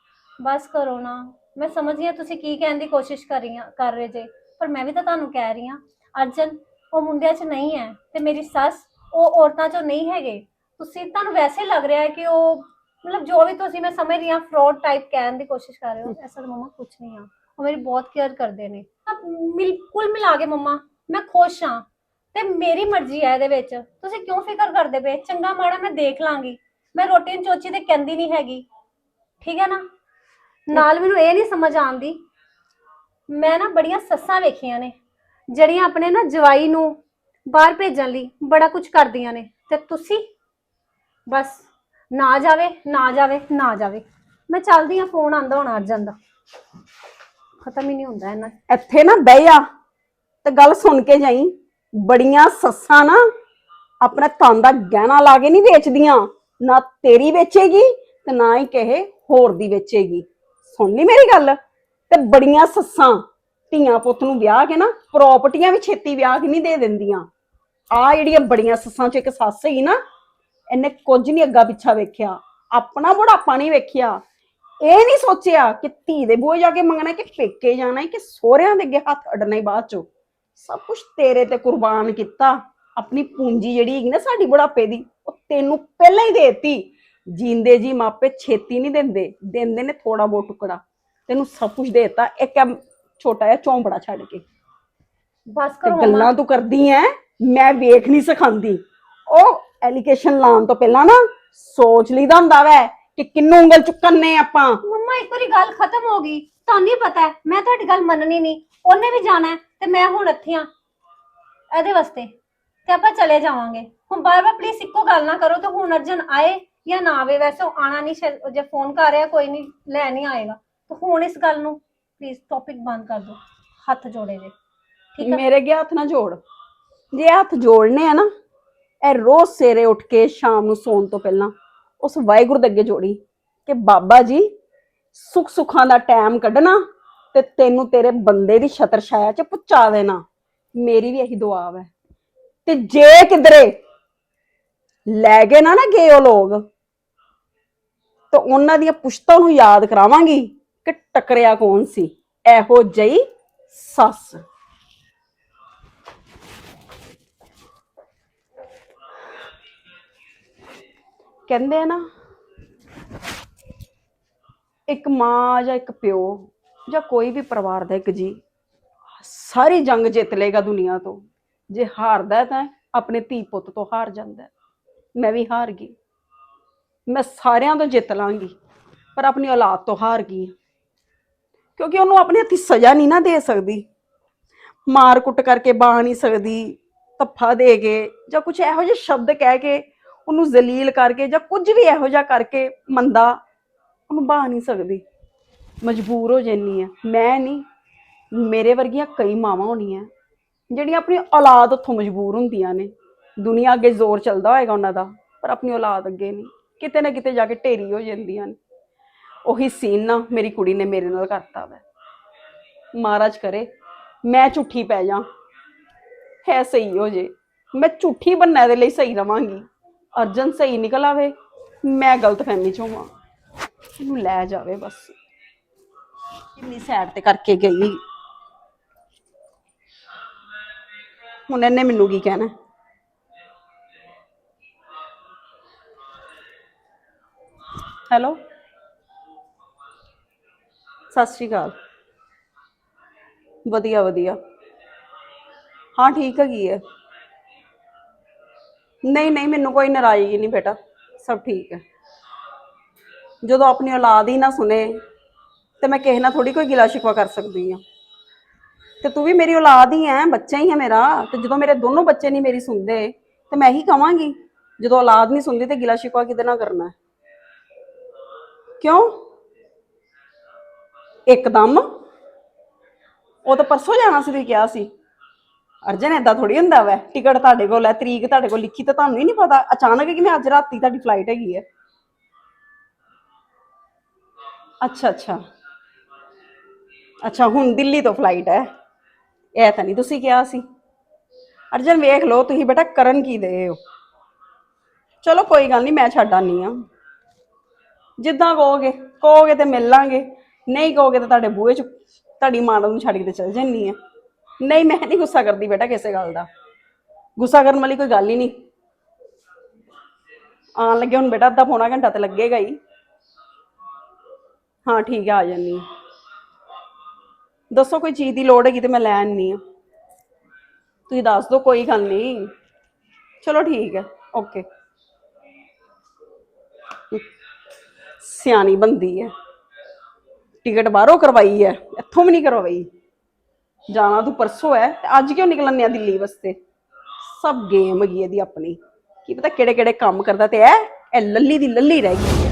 ਬਸ ਕਰੋ ਨਾ। ਮੈਂ ਸਮਝਦੀ ਹਾਂ ਤੁਸੀਂ ਕੀ ਕਹਿਣ ਦੀ ਕੋਸ਼ਿਸ਼ ਕਰ ਰਹੀ ਕਰ ਰਹੇ ਜੇ, ਪਰ ਮੈਂ ਵੀ ਤਾਂ ਤੁਹਾਨੂੰ ਕਹਿ ਰਹੀ ਹਾਂ, ਅਰਜਨ, ਉਹ ਮੁੰਡਿਆਂ 'ਚ ਨਹੀਂ ਹੈ ਤੇ ਮੇਰੀ ਸੱਸ, ਉਹ ਔਰਤਾਂ 'ਚੋਂ ਨਹੀਂ ਹੈਗੇ। ਤੁਸੀਂ, ਤੁਹਾਨੂੰ ਵੈਸੇ ਲੱਗ ਰਿਹਾ ਹੈ ਕਿ ਉਹ, ਮਤਲਬ ਜੋ ਵੀ ਤੁਸੀਂ ਮੈਂ ਸਮਝ ਰਹੀ ਹਾਂ ਫਰਾਡ ਟਾਈਪ ਕਹਿਣ ਦੀ ਕੋਸ਼ਿਸ਼ ਕਰ ਰਹੇ ਹੋ, ਐਸਾ ਤਾਂ ਮੰਮਾ ਕੁਝ ਨਹੀਂ ਆ। ਉਹ ਮੇਰੀ ਬਹੁਤ ਕੇਅਰ ਕਰਦੇ ਨੇ। ਤਾਂ ਬਿਲਕੁਲ ਮਿਲਾ ਕੇ ਮੰਮਾ, ਮੈਂ ਖੁਸ਼ ਹਾਂ। ਤੇ ਮੇਰੀ ਮਰਜ਼ੀ ਹੈ ਇਹਦੇ ਵਿੱਚ। ਤੁਸੀਂ ਕਿਉਂ ਫਿਕਰ ਕਰਦੇ ਪਏ? ਚੰਗਾ ਮਾੜਾ ਮੈਂ ਦੇਖ ਲਾਂਗੀ। ਮੈਂ ਰੋਟੀ ਨੂੰ ਚੋਚੀ ਤੇ ਕਹਿੰਦੀ ਨਹੀਂ ਹੈਗੀ। ਠੀਕ ਹੈ ਨਾ? ਨਾਲ ਮੈਨੂੰ ਇਹ ਨਹੀਂ ਸਮਝ ਆਉਂਦੀ। ਮੈਂ ਨਾ ਬੜੀਆਂ ਸੱਸਾਂ ਵੇਖੀਆਂ ਨੇ, ਜਿਹੜੀਆਂ ਆਪਣੇ ਨਾ ਜਵਾਈ ਨੂੰ ਬਾਹਰ ਭੇਜਣ ਲਈ ਬੜਾ ਕੁਝ ਕਰਦੀਆਂ ਨੇ। ਤੇ ਤੁਸੀਂ? ਬਸ, ਨਾ ਜਾਵੇ ਨਾ ਜਾਵੇ ਨਾ ਜਾਵੇ। ਮੈਂ ਚੱਲਦੀ ਆ ਫੋਨ ਆਂਦਾ ਹੁਣ ਅਰਜਨ ਦਾ। ਖਤਮ ਹੀ ਨਹੀਂ ਹੁੰਦਾ ਇਹਨਾਂ ਇੱਥੇ ਨਾ ਬਹਿ ਆ ਤੇ ਗੱਲ ਸੁਣ ਕੇ ਜਾਈ। ਬੜੀਆਂ ਸੱਸਾਂ ਨਾ ਆਪਣਾ ਤਨ ਦਾ ਗਹਿਣਾ ਲਾ ਕੇ ਨਹੀਂ ਵੇਚਦੀਆਂ। ਨਾ ਤੇਰੀ ਵੇਚੇਗੀ ਤੇ ਨਾ ਹੀ ਕਹੇ ਹੋਰ ਦੀ ਵੇਚੇਗੀ। ਸੁਣ ਲਈ ਮੇਰੀ ਗੱਲ? ਤੇ ਬੜੀਆਂ ਸੱਸਾਂ ਧੀਆਂ ਪੁੱਤ ਨੂੰ ਵਿਆਹ ਕੇ ਨਾ ਪ੍ਰਾਪਰਟੀਆਂ ਵੀ ਛੇਤੀ ਵਿਆਹ ਕੇ ਨਹੀਂ ਦੇ ਦਿੰਦੀਆਂ। ਆ ਜਿਹੜੀਆਂ ਬੜੀਆਂ ਸੱਸਾਂ ਚ ਇੱਕ ਸੱਸ ਹੀ ਨਾ, ਇਹਨੇ ਕੁਝ ਨਹੀਂ ਅੱਗਾ ਪਿੱਛਾ ਵੇਖਿਆ। ਆਪਣਾ ਬੁਢਾਪਾ ਨਹੀਂ ਵੇਖਿਆ। ਇਹ ਨਹੀਂ ਸੋਚਿਆ ਕਿ ਧੀ ਦੇ ਬੂਹੇ ਜਾ ਕੇ ਮੰਗਣਾ ਕਿ ਪੇਕੇ ਜਾਣਾ ਕਿ ਸੋਹਰਿਆਂ ਦੇ ਅੱਗੇ ਹੱਥ ਅੜਨਾ ਹੀ ਬਾਅਦ ਚੋਂ। ਸਭ ਕੁਝ ਤੇਰੇ ਤੇ ਕੁਰਬਾਨ ਕੀਤਾ। ਆਪਣੀ ਪੂੰਜੀ ਜਿਹੜੀ ਹੈਗੀ ਨਾ ਸਾਡੀ ਬੁਢਾਪੇ ਦੀ, ਉਹ ਤੈਨੂੰ ਪਹਿਲਾਂ ਹੀ ਦੇਤੀ। ਜੀਂਦੇ ਜੀ ਮਾਪੇ ਛੇਤੀ ਨਹੀਂ ਦਿੰਦੇ ਦਿੰਦੇ ਨੇ ਥੋੜਾ ਬਹੁਤ ਟੁਕੜਾ। ਤੈਨੂੰ ਸਭ ਕੁਝ ਦੇਤਾ ਇੱਕ ਛੋਟਾ ਜਿਹਾ ਚੌਂਪੜਾ ਛੱਡ ਕੇ। ਬਸ ਕਰੋ ਗੱਲਾਂ ਤੂੰ ਕਰਦੀ ਐ ਮੈਂ ਵੇਖ ਨਹੀਂ ਸਿਖਾਉਂਦੀ ਉਹ ਐਲੀਗੇਸ਼ਨ ਲਾਉਣ ਤੋਂ ਪਹਿਲਾਂ ਨਾ ਸੋਚ ਲਈਦਾ ਹੁੰਦਾ ਵੈ ਕਿ ਕਿੰਨੂੰ ਉਂਗਲ ਚੁੱਕਣ ਆਪਾਂ। ਮੰਮਾ ਇੱਕ ਵਾਰੀ ਗੱਲ ਖਤਮ ਹੋ ਗਈ ਤੁਹਾਨੂੰ ਹੀ ਪਤਾ ਹੈ ਮੈਂ ਤੁਹਾਡੀ ਗੱਲ ਮੰਨਣੀ ਨਹੀਂ। ਉਹਨੇ ਵੀ ਜਾਣਾ ਹੈ ਤੇ ਮੈਂ ਹੁਣ ਇੱਥੇ ਆ ਇਹਦੇ ਵਾਸਤੇ ਤੇ ਆਪਾਂ ਚਲੇ ਜਾਵਾਂਗੇ। ਹੁਣ ਬਾਰ-ਬਾਰ ਪਲੀਜ਼ ਇੱਕੋ ਗੱਲ ਨਾ ਕਰੋ ਤੇ ਹੁਣ ਅਰਜਨ ਆਏ। ਜਾਂ ਨਾ ਆਵੇ, ਵੈਸੇ ਉਹ ਆਣਾ ਨਹੀਂ, ਸ਼ਾਇਦ- ਜੇ ਫੋਨ ਕਰ ਰਿਹਾ, ਕੋਈ ਨਹੀਂ, ਲੈ ਨਹੀਂ ਆਏਗਾ। ਤੇ ਹੁਣ ਇਸ ਗੱਲ ਨੂੰ ਪਲੀਜ਼ ਟੌਪਿਕ ਬੰਦ ਕਰ ਦਿਓ, ਹੱਥ ਜੋੜੇ ਜੇ, ਠੀਕ ਹੈ ਮੇਰੇ ਅੱਗੇ ਹੱਥ ਨਾ ਜੋੜ। ਜੇ ਹੱਥ ਜੋੜਨੇ ਆ ਨਾ, ਇਹ ਰੋਜ਼ ਸਵੇਰੇ ਉੱਠ ਕੇ ਸ਼ਾਮ ਨੂੰ ਸੌਣ ਤੋਂ ਪਹਿਲਾਂ ਉਸ ਵਾਹਿਗੁਰੂ ਦੇ ਅੱਗੇ ਜੋੜੀ ਕਿ ਬਾਬਾ ਜੀ, ਸੁੱਖ ਸੁੱਖਾਂ ਦਾ ਟਾਈਮ ਕੱਢਣਾ ਤੇ ਤੈਨੂੰ ਤੇਰੇ ਬੰਦੇ ਦੀ ਛਤਰ ਛਾਇਆ ਚ ਪਹੁੰਚਾ ਦੇਣਾ। ਮੇਰੀ ਵੀ ਇਹੀ ਦੁਆ ਹੈ ਤੇ ਜੇ ਕਿਧਰੇ ਲੈ ਗਏ ਨਾ ਨਾ ਗਏ ਉਹ ਲੋਕ ਉਹਨਾਂ ਦੀਆਂ ਪੁਸ਼ਤਾਂ ਨੂੰ ਯਾਦ ਕਰਾਵਾਂਗੀ ਕਿ ਟਕਰਿਆ ਕੌਣ ਸੀ? ਇਹੋ ਜਿਹੀ ਸੱਸ। ਕਹਿੰਦੇ ਆ ਨਾ, ਇੱਕ ਮਾਂ ਜਾਂ ਇੱਕ ਪਿਓ ਜਾਂ ਕੋਈ ਵੀ ਪਰਿਵਾਰ ਦਾ ਇੱਕ ਜੀ, ਸਾਰੀ ਜੰਗ ਜਿੱਤ ਲੇਗਾ ਦੁਨੀਆ ਤੋਂ। ਜੇ ਹਾਰਦਾ ਤਾਂ ਆਪਣੇ ਧੀ ਪੁੱਤ ਤੋਂ ਹਾਰ ਜਾਂਦਾ ਮੈਂ ਵੀ ਹਾਰ ਗਈ। ਮੈਂ ਸਾਰਿਆਂ ਤੋਂ ਜਿੱਤ ਲਾਂਗੀ, ਪਰ ਆਪਣੀ ਔਲਾਦ ਤੋਂ ਹਾਰ ਗਈ ਕਿਉਂਕਿ ਉਹਨੂੰ ਆਪਣੇ ਹੱਥੀ ਸਜ਼ਾ ਨਹੀਂ ਨਾ ਦੇ ਸਕਦੀ। ਮਾਰ ਕੁੱਟ ਕਰਕੇ ਬਾਹ ਨਹੀਂ ਸਕਦੀ, ਧੱਫਾ ਦੇ ਕੇ ਜਾਂ ਕੁਝ ਇਹੋ ਜਿਹੇ ਸ਼ਬਦ ਕਹਿ ਕੇ ਉਹਨੂੰ ਜ਼ਲੀਲ ਕਰਕੇ ਜਾਂ ਕੁਝ ਵੀ ਇਹੋ ਜਿਹਾ ਕਰਕੇ ਮੰਦਾ ਉਹਨੂੰ ਬਾਹ ਨਹੀਂ ਸਕਦੀ। ਮਜਬੂਰ ਹੋ ਜੈਨੀ ਆ ਮੈਂ ਨਹੀਂ, ਮੇਰੇ ਵਰਗੀਆਂ ਕਈ ਮਾਵਾਂ ਹੋਣੀਆਂ, ਜਿਹੜੀਆਂ ਆਪਣੀ ਔਲਾਦ ਉੱਥੋਂ ਮਜਬੂਰ ਹੁੰਦੀਆਂ ਨੇ। ਦੁਨੀਆ ਅੱਗੇ ਜ਼ੋਰ ਚੱਲਦਾ ਹੋਏਗਾ ਉਹਨਾਂ ਦਾ, ਪਰ ਆਪਣੀ ਔਲਾਦ ਅੱਗੇ ਨਹੀਂ। ਕਿਤੇ ਨਾ ਕਿਤੇ ਜਾ ਕੇ ਢੇਰੀ ਹੋ ਜਾਂਦੀਆਂ ਨੇ। ਉਹੀ ਸੀਨ ਨਾ ਮੇਰੀ ਕੁੜੀ ਨੇ ਮੇਰੇ ਨਾਲ ਕਰਤਾ ਵੈ। ਮਹਾਰਾਜ ਕਰੇ, ਮੈਂ ਝੂਠੀ ਪੈ ਜਾ। ਹੈ ਸਹੀ ਹੋ ਜੇ। ਮੈਂ ਝੂਠੀ ਬੰਨਾ ਦੇ ਲਈ ਸਹੀ ਰਵਾਂਗੀ। ਅਰਜਨ ਸਹੀ ਨਿਕਲ ਆਵੇ, ਮੈਂ ਗਲਤ ਫਹਿਮੀ ਚ ਹੋਵਾਂ। ਇਹਨੂੰ ਲੈ ਜਾਵੇ ਬਸ। ਕਿੰਨੀ ਸਾਈਡ ਤੇ ਕਰਕੇ ਗਈ। ਹੁਣ ਇਹਨੇ ਮੈਨੂੰ ਕੀ ਕਹਿਣਾ? ਹੈਲੋ। ਸਤਿ ਸ਼੍ਰੀ ਅਕਾਲ। ਵਧੀਆ ਵਧੀਆ। ਹਾਂ, ਠੀਕ ਹੈਗੀ ਹੈ ਨਹੀਂ ਨਹੀਂ, ਮੈਨੂੰ ਕੋਈ ਨਾਰਾਜ਼ਗੀ ਨਹੀਂ ਬੇਟਾ, ਸਭ ਠੀਕ ਹੈ ਜਦੋਂ ਆਪਣੀ ਔਲਾਦ ਹੀ ਨਾ ਸੁਣੇ, ਤੇ ਮੈਂ ਕਿਸੇ ਨਾਲ ਥੋੜੀ ਕੋਈ ਗਿਲਾ ਸ਼ਿਕਵਾ ਕਰ ਸਕਦੀ ਆ। ਤੇ ਤੂੰ ਵੀ ਮੇਰੀ ਔਲਾਦ ਹੀ ਹੈ ਬੱਚਾ ਹੀ ਹੈ ਮੇਰਾ, ਤੇ ਜਦੋਂ ਮੇਰੇ ਦੋਨੋਂ ਬੱਚੇ ਨਹੀਂ ਮੇਰੀ ਸੁਣਦੇ, ਤੇ ਮੈਂ ਹੀ ਕਵਾਂਗੀ, ਜਦੋਂ ਔਲਾਦ ਨਹੀਂ ਸੁਣਦੀ ਤੇ ਗਿਲਾ ਸ਼ਿਕਵਾ ਕਿਹਦੇ ਨਾਲ ਕਰਨਾ ਹੈ ਕਿਉਂ? ਇੱਕਦਮ। ਉਹ ਤਾਂ ਪਰਸੋਂ ਜਾਣਾ ਸੀ ਤੁਸੀਂ ਕਿਹਾ ਸੀ। ਅਰਜਨ, ਏਦਾਂ ਥੋੜੀ ਹੁੰਦਾ ਵੈ। ਟਿਕਟ ਤੁਹਾਡੇ ਕੋਲ ਹੈ, ਤਰੀਕ ਤੁਹਾਡੇ ਕੋਲ ਲਿਖੀ ਤਾਂ ਤੁਹਾਨੂੰ ਹੀ ਨਹੀਂ ਪਤਾ। ਅਚਾਨਕ ਕਿ ਮੈਂ ਅੱਜ ਰਾਤੀ ਤੁਹਾਡੀ ਫਲਾਈਟ ਹੈਗੀ ਹੈ। ਅੱਛਾ ਅੱਛਾ। ਅੱਛਾ, ਹੁਣ ਦਿੱਲੀ ਤੋਂ ਫਲਾਈਟ ਹੈ। ਇਹ ਤਾਂ ਨਹੀਂ ਤੁਸੀਂ ਕਿਹਾ ਸੀ। ਅਰਜਨ, ਵੇਖ ਲਓ ਤੁਸੀਂ ਬੇਟਾ, ਕਰਨ ਕੀ ਦੇ ਹੋ? ਚਲੋ ਕੋਈ ਗੱਲ ਨਹੀਂ, ਮੈਂ ਛੱਡ ਆਨੀ ਆ ਜਿੱਦਾਂ ਕਹੋਗੇ ਕਹੋਗੇ ਤੇ ਮਿਲ ਲਾਂਗੇ। ਨਹੀਂ ਕਹੋਗੇ ਤਾਂ ਤੁਹਾਡੇ ਬੂਹੇ 'ਚ ਤੁਹਾਡੀ ਮਾਂ ਨੂੰ ਛੱਡ ਕੇ ਤੇ ਚਲ ਜੰਨੀ ਆ। ਨਹੀਂ, ਮੈਂ ਨਹੀਂ ਗੁੱਸਾ ਕਰਦੀ ਬੇਟਾ ਕਿਸੇ ਗੱਲ ਦਾ। ਗੁੱਸਾ ਕਰਨ ਵਾਲੀ ਕੋਈ ਗੱਲ ਹੀ ਨਹੀਂ। ਆਣ ਲੱਗੇ ਹੁਣ ਬੇਟਾ ਅੱਧਾ ਪੌਣਾ ਘੰਟਾ ਤੇ ਲੱਗੇਗਾ ਹੀ। ਹਾਂ, ਠੀਕ ਆ ਆ ਜਾਨੀ ਆ। ਦੱਸੋ ਕੋਈ ਚੀਜ਼ ਦੀ ਲੋੜ ਹੈਗੀ ਤੇ ਮੈਂ ਲੈ ਆਨੀ ਆ। ਤੁਸੀਂ ਦੱਸ ਦਿਓ, ਕੋਈ ਗੱਲ ਨਹੀਂ। ਚਲੋ ਠੀਕ ਹੈ ਓਕੇ। ਸਿਆਣੀ ਬੰਦੀ ਹੈ ਟਿਕਟ ਬਾਹਰੋਂ ਕਰਵਾਈ ਹੈ ਇੱਥੋਂ ਵੀ ਨਹੀਂ ਕਰਵਾਈ। ਜਾਣਾ ਤੂੰ ਪਰਸੋਂ ਹੈ ਤੇ ਅੱਜ ਕਿਉਂ ਨਿਕਲਣ ਆ ਦਿੱਲੀ ਵਾਸਤੇ? ਸਭ ਗੇਮ ਹੈਗੀ ਇਹਦੀ ਆਪਣੀ। ਕੀ ਪਤਾ ਕਿਹੜੇ ਕਿਹੜੇ ਕੰਮ ਕਰਦਾ ਤੇ ਐ, ਇਹ ਲੱਲੀ ਦੀ ਲੱਲੀ ਰਹਿ ਗਈ।